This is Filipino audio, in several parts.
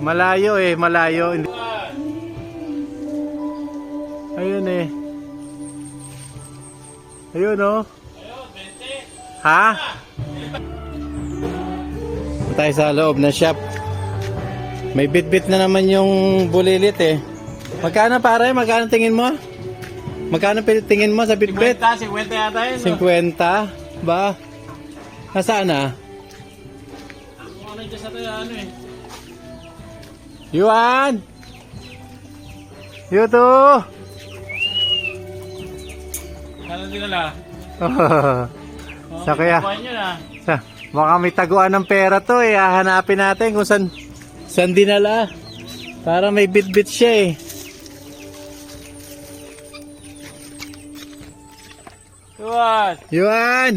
Malayo eh, malayo. Ayun eh. Ayun oh. Ha? Tayo sa loob ng shop. May bit-bit na naman yung bulilit eh. Magkano pare? Magkano tingin mo? Magkano tingin mo sa bit-bit? 50, 50 yata yun. 50? Ba? Nasaan na? Ano dyan sa tayo, ano eh. Yuan! Yuto! Kano din nila? Oh, Sa kaya? Nyo na. Sa, baka may taguan ng pera to eh. Hahanapin natin kung saan, saan dinala. Para may bit-bit siya eh. Tuwan! Yuan!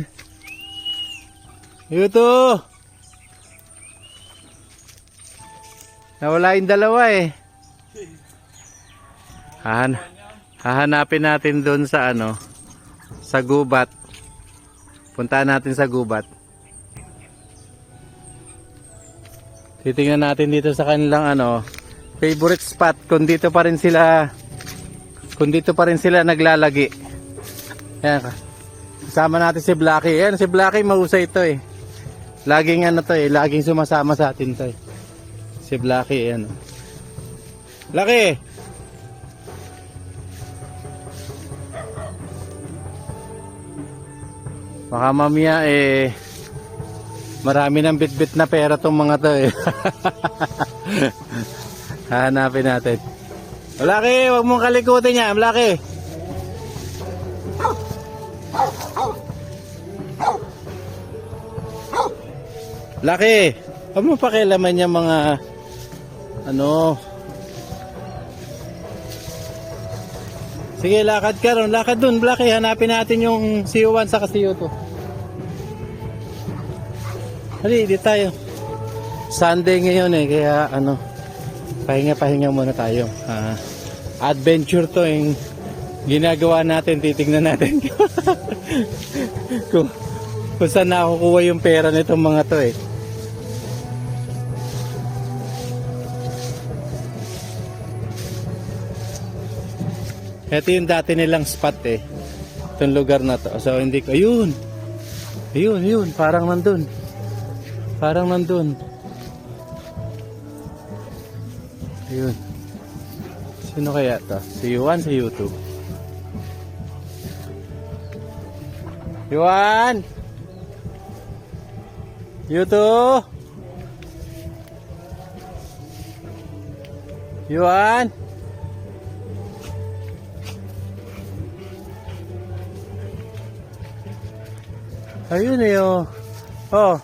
Yuto! Nawala yung dalawa eh. Hahan hahanapin natin doon sa ano, sa gubat. Puntahan natin sa gubat. Titingnan natin dito sa kanilang ano, favorite spot kung dito pa rin sila kung dito pa rin sila naglalagi. Yan. Kasama natin si Blacky. Yan si Blacky mahusay ito eh. Laging ano to eh, laging sumasama sa atin to eh. Si Blacky yan. Lucky. Baka mamaya eh marami ng bit-bit na pera tong mga to eh. Hanapin natin. Malaki, wag mong kalikutin niya, Malaki. Laki, huwag mo pakialaman yung mga ano. Sige, lakad ka ron. Lakad dun, Blacky. Hanapin natin yung CO1 sa CO2. Hali, di tayo. Sunday ngayon eh, kaya ano, pahinga-pahinga muna tayo. Ah, adventure to yung ginagawa natin, titignan natin. kung, kung saan nakukuha yung pera nitong mga to eh. Ito yung dati nilang spot eh. Itong lugar na to. So hindi ko, ayun. Ayun, ayun. Parang nandun. Parang nandun. Ayun. Sino kaya to? Si Yuan, si YouTube. Yuan! YouTube! Yuan! Ayun eh oh. Oh.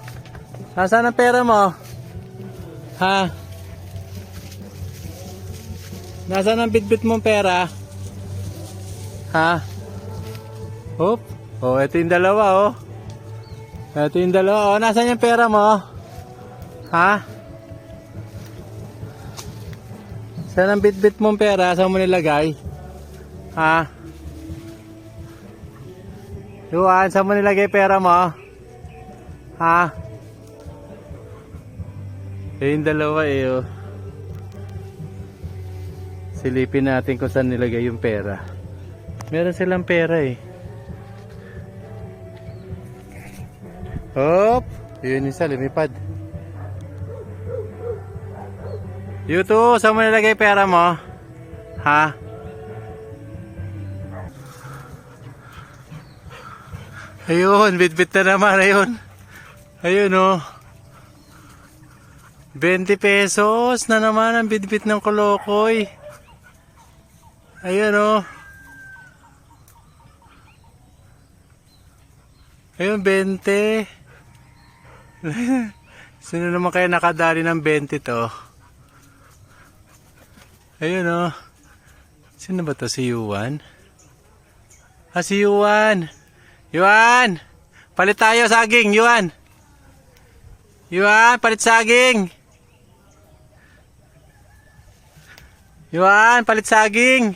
Nasaan ang pera mo? Ha? Nasaan ang bitbit mong pera? Ha? Hop. Oh, ito yung dalawa oh. Ito yung dalawa. Oh, nasaan yung pera mo? Ha? Saan ang bitbit mong pera? Saan mo nilagay? Ha? Luan, saan mo nilagay pera mo? Ha? Eh, yung dalawa eh, oh. Silipin natin kung saan nilagay yung pera. Meron silang pera eh. Hop! Yun isa, lumipad. Yuto, saan mo nilagay pera mo? Ha? Ayun, bit-bit na naman, ayun. Ayun oh. 20 pesos na naman ang bit-bit ng kolokoy. Ayun oh. Ayun, 20. Sino naman kaya nakadali ng 20 to? Ayun oh. Sino ba to? Si Yuan? Ah, si Yuan. Yuan! Palit tayo saging, Yuan! Yuan, palit saging! Yuan, palit saging!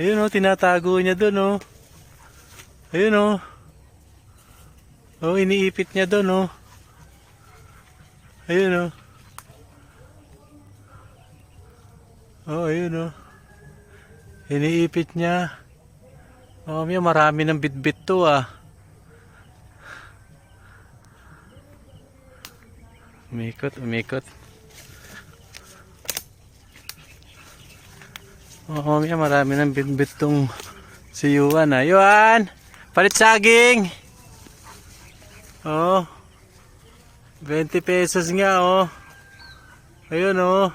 Ayun oh, tinatago niya doon oh. Ayun oh. Oh, iniipit niya doon oh. Ayun oh. Oh, ayun oh. Iniipit niya. Oh, may marami ng bitbit to ah. Umikot, umikot. Oh, may marami ng bitbit tong si Yuan ah. Yuan! Palit saging! Oh. 20 pesos nga oh. Ayun oh.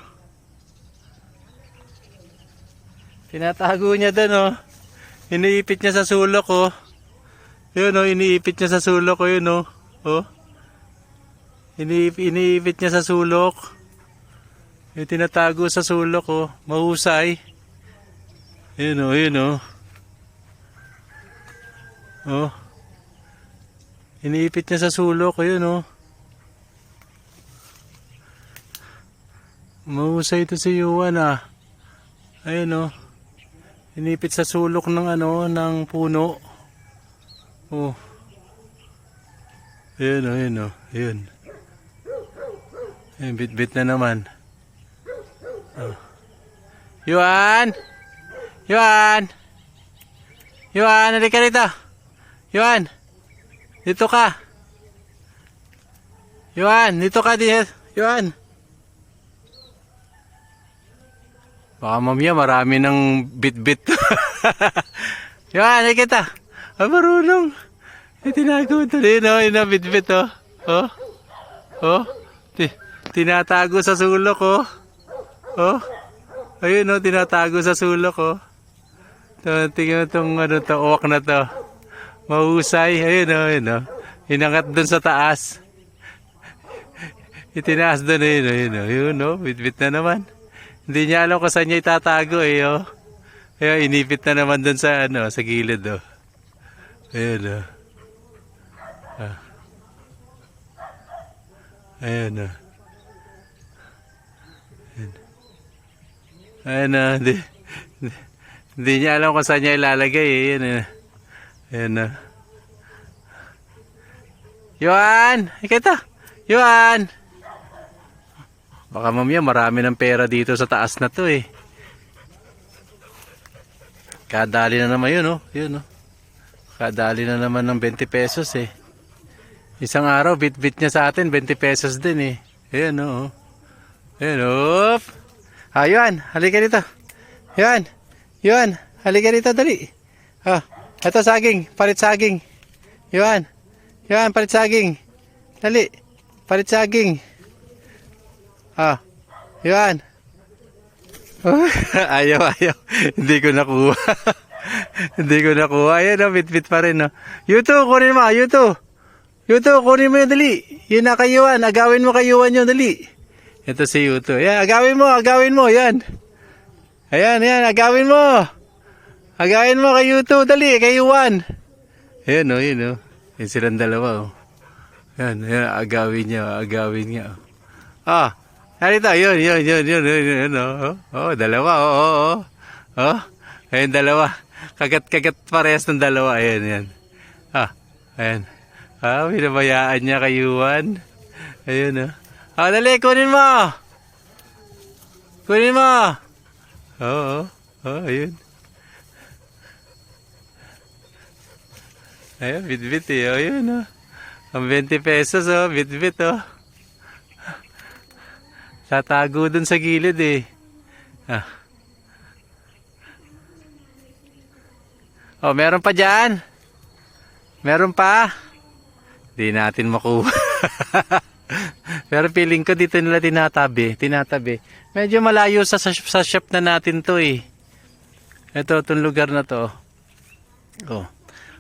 Tinatago niya doon oh. Iniipit niya sa sulok oh. Yun oh, iniipit niya sa sulok oh, yun oh. Oh. Iniip, iniipit niya sa sulok. Yung tinatago sa sulok oh. Mahusay. Yun oh, yun oh. Oh. Iniipit niya sa sulok, ayun oh. Mahusay ito si Yuan ah. Ayun oh. Inipit sa sulok ng ano, ng puno. Oh. Ayun oh, ayun oh. Ayun. Ayun, bit-bit na naman. Oh. Yuan! Yuan! Yuan, halika rito. Yuan! Dito ka. Yuan, dito ka di. Yuan. Baka mamaya marami ng bit-bit. Yuan, kita. Ah, marunong. Eh, tinago ito. Yun, oh, yun, oh, bit-bit, oh. Oh. Oh. Ti tinatago sa sulok, oh. Oh. Ayun, oh, tinatago sa sulok, oh. Ito, tingnan mo itong, ano to, uwak na to. Mahusay. Ayun o, ayun o. Inangat dun sa taas. Itinaas dun, ayun o, ayun o. Yun o, bitbit na naman. Hindi niya alam kung saan niya itatago eh o. Kaya inipit na naman dun sa ano, sa gilid o. Ayun o. Ah. Ayun o. Ayun. Ayun o, hindi. Hindi niya alam kung saan niya ilalagay eh. Yun eh. Ayan na. Yuan! Ikita! Yuan! Baka mamaya marami ng pera dito sa taas na to eh. Kadali na naman yun oh. Yun oh. Kadali na naman ng 20 pesos eh. Isang araw bit-bit niya sa atin 20 pesos din eh. Ayan oh. Ayan oh. Ah! Halika dito. Yuan! Yuan! Halika dito dali. Ah. Ito saging, palit saging. Yuan. Yuan, palit saging. Dali. Palit saging. Ah. Yuan. Oh, ayaw, ayaw. Hindi ko nakuha. Hindi ko nakuha. Ayan, oh, bit-bit pa rin. Oh. Yuto, kunin mo. Yuto. Yuto, kunin mo yun, dali. Yun na kay Yuan. Agawin mo kay Yuan yun, dali. Ito si Yuto. Yan, agawin mo, agawin mo. Yan. Ayan, yan, agawin mo. Agayin mo kay YouTube, dali, kay Juan. Ayan oh, yun. Oh. Yan silang dalawa. Oh. Yan, yan, agawin niya, agawin niya. Ah, narito, yun, yun, yun, yun, yun, yun, oh. Oh, dalawa, oh, oh, oh. Oh, ayun, dalawa. Kagat-kagat parehas ng dalawa, ayan, yan. Ah, ayan. Ah, binabayaan niya kay Juan. Ayun o. Ah, dali, kunin mo. Kunin mo. Oo, oh, oh, ayun. Ayun, bit-bit eh. O, yun oh. Ang 20 pesos oh, bit-bit oh. Tatago dun sa gilid eh. Ah. Oh, meron pa dyan? Meron pa? Di natin makuha. Pero feeling ko dito nila tinatabi, tinatabi. Medyo malayo sa, sa, sa shop na natin to eh. Ito, itong lugar na to. Oh.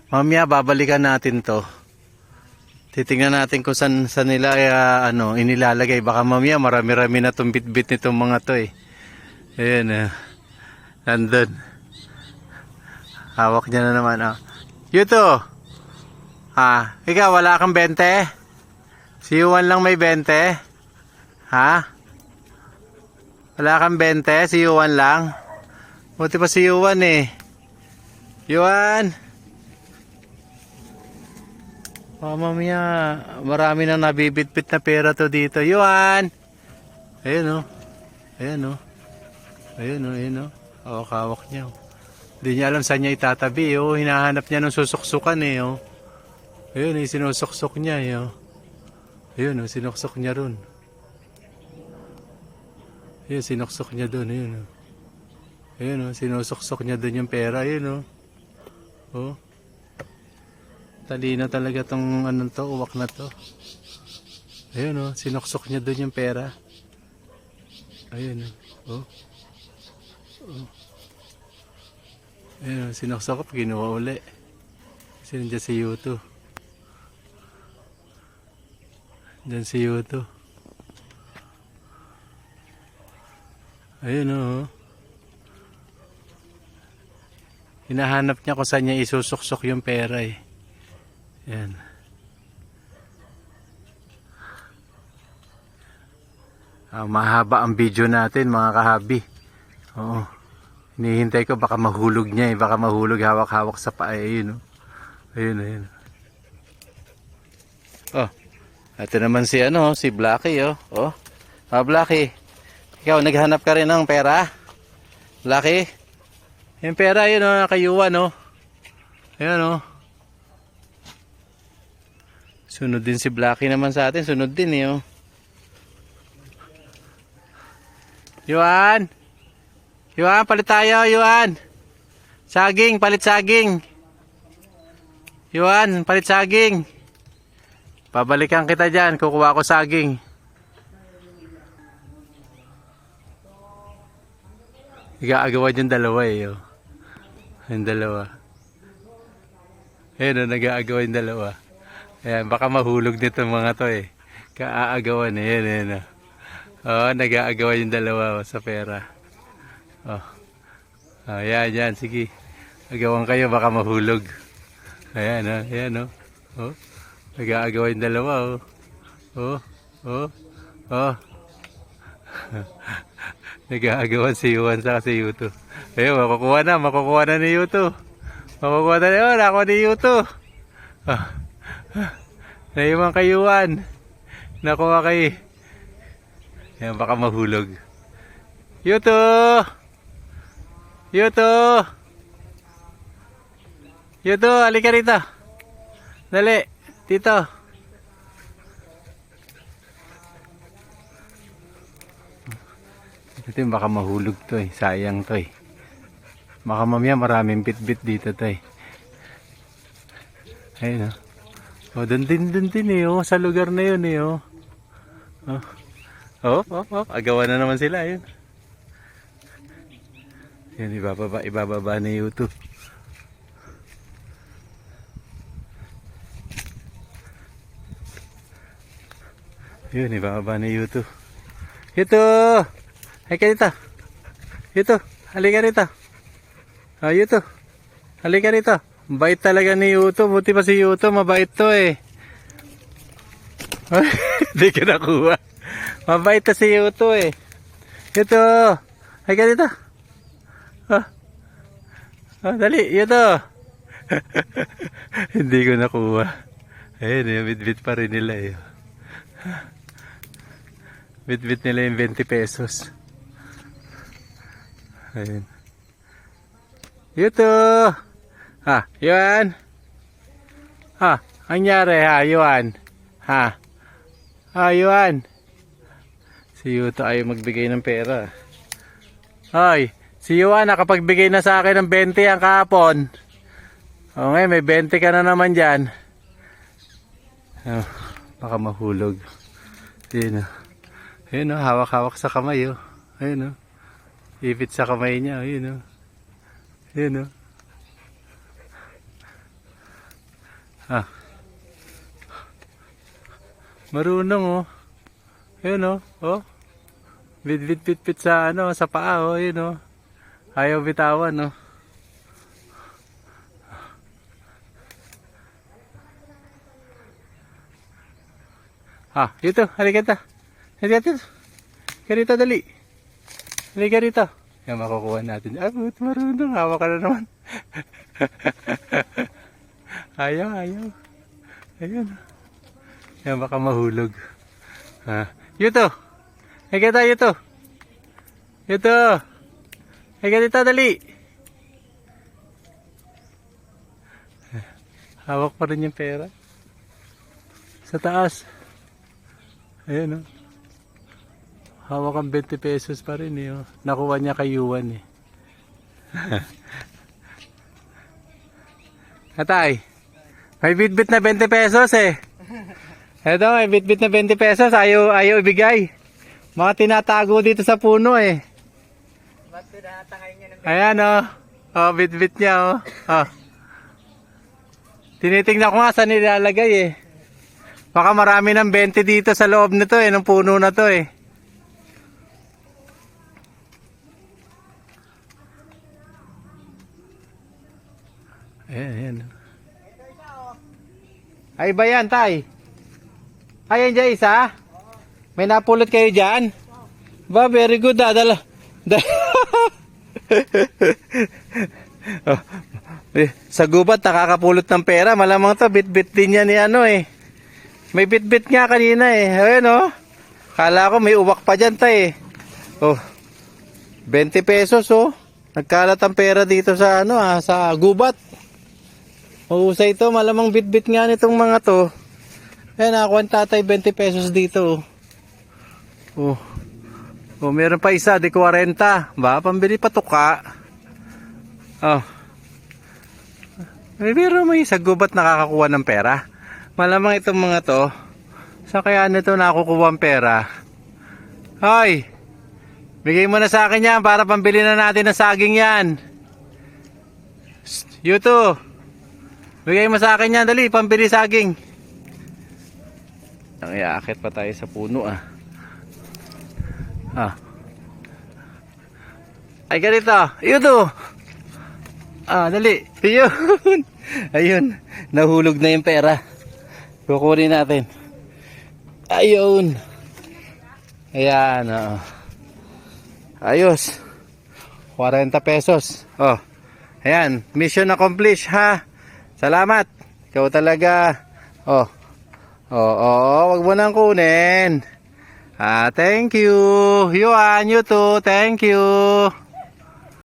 Mamaya babalikan natin to. Titingnan natin kung saan, saan nila uh, ano, inilalagay. Baka mamaya marami-rami na itong bit-bit nitong mga to eh. Ayan uh, nandun. Hawak niya na naman. Oh. Yuto! Ha? Ikaw, wala kang 20? Si Yuan lang may 20? Ha? Wala kang 20? Si Yuan lang? Buti pa si Yuan eh. Yuan! Oh, mamaya, marami na nabibitbit na pera to dito. Yuan! Ayun oh. Ayun oh. Ayun oh, ayun oh. Hawak-hawak niya oh. Hindi niya alam saan niya itatabi oh. Hinahanap niya ng susuksukan eh oh. Ayun eh, sinusuksok niya eh oh. Ayun oh, sinuksok niya ron. Ayun, sinuksok niya doon. Ayun oh. Ayun oh, sinusuksok niya doon yung pera. Ayun oh. Oh. Talino talaga tong ano to, uwak na to. Ayun oh, sinuksok niya doon yung pera. Ayun oh. Oh. oh. Ayun oh, sinuksok ko, kinuha uli. Kasi nandiyan si Yuto. Diyan si Yuto. Ayun oh. Hinahanap niya kung saan niya isusuksok yung pera eh. Yan. Ah, mahaba ang video natin mga kahabi. Oo. Hinihintay ko baka mahulog niya eh. Baka mahulog hawak-hawak sa paa. Ayun, oh. ayun, ayun. Oh. Ito naman si ano, si Blacky oh. Oh. Ah, Blacky. Ikaw naghanap ka rin ng pera? Blacky? Yung pera yun oh, nakayuan oh. Ayun oh. Sunod din si Blacky naman sa atin. Sunod din eh oh. Yuan! Yuan, palit tayo, Yuan! Saging, palit saging! Yuan, palit saging! Pabalikan kita dyan, kukuha ko saging. Igaagawan yung dalawa eh. Oh. Yung dalawa. Ayun, oh, nag-aagawa yung dalawa. Ayan, baka mahulog nito mga to eh. Kaaagawan eh. Ayan, ayan. Oh, oh nag-aagawan yung dalawa oh, sa pera. Oh. Oh, yan, yan. Sige. Agawan kayo, baka mahulog. Ayan, oh. Ayan, oh. Oh. Nag-aagawa yung dalawa, oh. Oh. Oh. Oh. Nag-aagawan si Yuan sa si Yuto. Ayun, makukuha na. Makukuha na ni Yuto. Makukuha na. Oh, nakuha ni Yuto. Ah. Naiwan kay Yuan. Nakuha kay... Ayan, baka mahulog. Yuto! Yuto! Yuto, halika rito. Dali, dito. Ito yung baka mahulog to eh. Sayang to eh. Baka mamaya maraming bit-bit dito to eh. Ayun oh. Oh, dun din, dun din eh oh. Sa lugar na yun eh oh. Oh, oh, oh. oh. Agawan na naman sila yun. Yan, ibababa, ibababa na YouTube. Yun, ibababa na YouTube. Ito! Ay ka. Ito, halika rito. Ah, Yuto. Halika rito. Bait talaga ni Yuto. Buti pa si Yuto, mabait to eh. Hindi ka nakuha. Mabait to si Yuto eh. Yuto. Halika dito. Ah. Ah, dali, Yuto. Hindi ko nakuha. Ayun, eh, bit-bit pa rin nila eh. Bit-bit nila yung 20 pesos. Ayun. Yuto! Ha, Yuan? Ha, ang nangyari ha, Yuan? Ha? Ha, Yuan? Si Yuto ay magbigay ng pera. Hoy, si Yuan nakapagbigay na sa akin ng 20 ang kahapon. O ngayon, may 20 ka na naman dyan. Oh, baka mahulog. Ayun o. Ayun o, hawak-hawak sa kamay o. Ayun o. Ipit sa kamay niya. Ayun o. Ayun o. Ah. Marunong o. Ayun o. Oh. Bit bit bit bit sa ano, sa paa o. Ayun o. Ayaw bitawan o. Ah, dito, halika dito. Halika dito. Dito, dali. Halika rito. Yan, makukuha natin. Ah, marunong. Hawak ka na naman. ayaw, ayaw. Ayun. Yan baka mahulog. Ha? Yuto. Higa tayo Yuto. Yuto. Higa dito dali. Hawak pa rin yung pera. Sa taas. Ayan o. Hawak ang 20 pesos pa rin eh. oh. Nakuha niya kay Yuan eh. Atay. May bitbit na 20 pesos eh. Eto, may bitbit na 20 pesos. Ayaw, ayaw ibigay. Mga tinatago dito sa puno eh. Ba't tinatangay niya ng Ayan oh. Oh, bitbit niya oh. oh. Tinitingnan ko nga saan nilalagay eh. Baka marami ng 20 dito sa loob nito eh, ng puno na to eh. Ayan, ayan. Ay ba yan, tay? Ayan dyan isa? May napulot kayo dyan? Ba, very good ah. Dala. Da- oh, eh, sa gubat, nakakapulot ng pera. Malamang to, bit-bit din yan ni ano eh. May bit-bit nga kanina eh. Ayan oh. Kala ko may uwak pa dyan tay eh. Oh. 20 pesos oh. Nagkalat ang pera dito sa ano ah, sa gubat. Mahusay ito, malamang bit-bit nga nitong mga to. Ayan, nakakuha ang tatay 20 pesos dito. Oh. Oh, meron pa isa, di 40. Ba, pambili pa tuka. Oh. Eh, pero may sa gubat nakakakuha ng pera. Malamang itong mga to, sa kaya nito nakukuha ang pera. Hoy! Bigay mo na sa akin yan para pambili na natin ng saging yan. You two. Bigay mo sa akin yan, dali, pambili saging. Ang iaakit pa tayo sa puno ah. Ah. Ay ganito, you two. Ah, dali. Ayun. Ayun. Nahulog na yung pera. Kukunin natin. Ayun. Ayan, oh. Ayos. 40 pesos. Oh. Ayan, mission accomplished ha. Salamat. Ikaw talaga. Oh. Oo, oh, oh, wag mo nang kunin. Ah, thank you. Yuan, you too. Thank you.